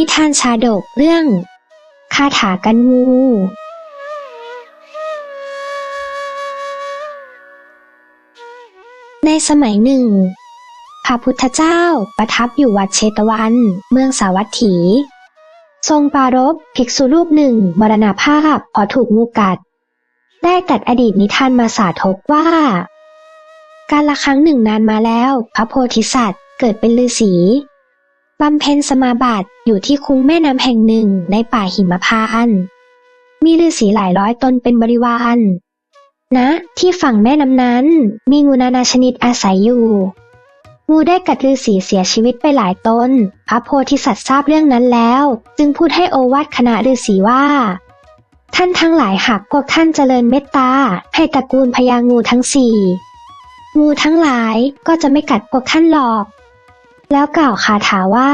นิทานชาดกเรื่องคาถากันงูในสมัยหนึ่ง พระพุทธเจ้าประทับอยู่วัดเชตวัน เมืองสาวัตถี ทรงปรารภภิกษุรูปหนึ่งมรณภาพเพราะถูกงูกัด ได้ตัดอดีตนิทานมาสาธกว่า การละครั้งหนึ่งนานมาแล้ว พระโพธิสัตว์เกิดเป็นฤาษี บำเพ็ญสมาบัติอยู่ที่คุ้งแม่น้ำแห่งหนึ่งในป่าหิมพานต์มีฤาษีหลายร้อยตนเป็นบริวารนะที่ฝั่งแม่น้ำนั้น มีงูนานาชนิดอาศัยอยู่ งูได้กัดฤาษีเสียชีวิตไปหลายตนพระโพธิสัตว์ทราบเรื่องนั้นแล้ว จึงพูดให้โอวาทคณะฤาษีว่า ท่านทั้งหลายหากพวกท่านเจริญเมตตาให้ตระกูลพญางูทั้งสี่งูทั้งหลายก็จะไม่กัดพวกท่านหรอก แล้วกล่าวคาถาว่า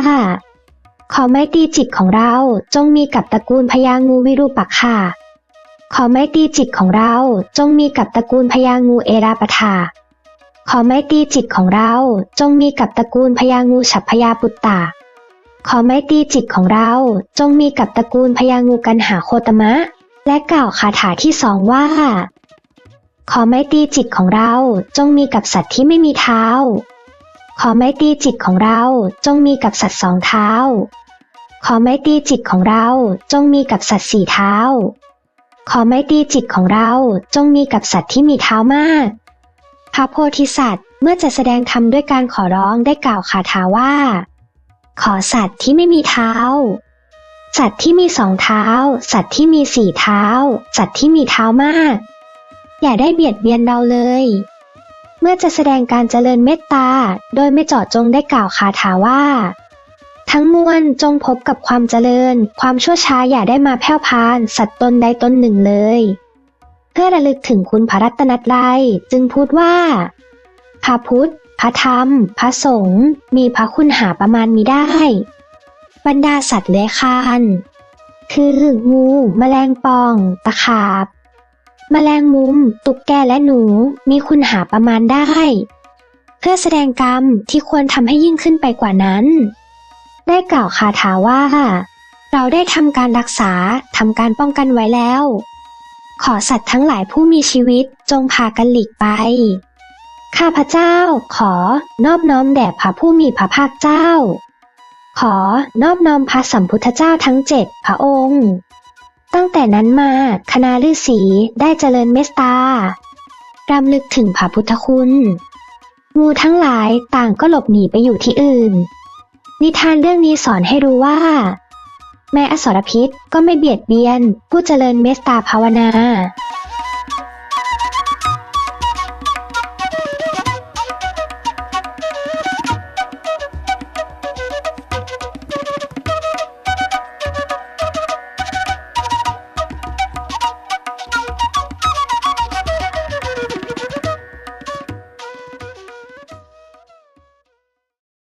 ขอไม้ตีจิตของเราจงมีกับตระกูลพญางูวิรูปักค่ะขอไม้ตีจิตของเราจงมีกับตระกูลพญางูเอราปทาขอไม้ตีจิตของเราจงมีกับตระกูลพญางูฉัพพยาปุตตาขอไม้ตีจิตของเราจงมีกับตระกูลพญางูกันหาโคตมะ และกล่าวคาถาที่สองว่า ขอไม้ตีจิตของเราจงมีกับสัตว์ที่ไม่มีเท้า ขอไม้ตีจิตของเราจงมีกับสัตว์สองเท้า ขอไม้ตีจิตของเราจงมีกับสัตว์สี่เท้า ขอไม้ตีจิตของเราจงมีกับสัตว์ที่มีเท้ามาก พระโพธิสัตว์เมื่อจะแสดงธรรมด้วยการขอร้องได้กล่าวคาถาว่า ขอสัตว์ที่ไม่มีเท้า สัตว์ที่มีสองเท้า สัตว์ที่มีสี่เท้า สัตว์ที่มีเท้ามาก อย่าได้เบียดเบียนเราเลย มื่อจะแสดงการเจริญเมตตา โดยไม่เจาะจงได้กล่าวคาถาว่า ทั้งมวลจงพบกับความเจริญ ความชั่วช้าอย่าได้มาแผ่วพาน สัตว์ตนใดตนหนึ่งเลย เพื่อระลึกถึงคุณพระรัตนตรัยจึงพูดว่าพระพุทธ พระธรรม พระสงฆ์มีพระคุณหาประมาณมีได้ บรรดาสัตว์เลื้อยคลาน คืองู แมลงปอง ตะขาบ แมลงมุม ตุ๊กแกและหนูมีคุณหาประมาณได้ เพื่อแสดงกรรมที่ควรทำให้ยิ่งขึ้นไปกว่านั้น ได้กล่าวคาถาว่า เราได้ทำการรักษาทำการป้องกันไว้แล้ว ขอสัตว์ทั้งหลายผู้มีชีวิตจงพากันหลีกไป ข้าพเจ้า ขอนอบน้อมแด่พระผู้มีพระภาคเจ้า ขอนอบน้อมพระสัมพุทธเจ้าทั้งเจ็ดพระองค์ ตั้งแต่นั้นมาคณะฤาษีได้เจริญเมตตารำลึกถึงพระพุทธคุณ งูทั้งหลายต่างก็หลบหนีไปอยู่ที่อื่น นิทานเรื่องนี้สอนให้รู้ว่า แม้อสรพิษก็ไม่เบียดเบียนผู้เจริญเมตตาภาวนา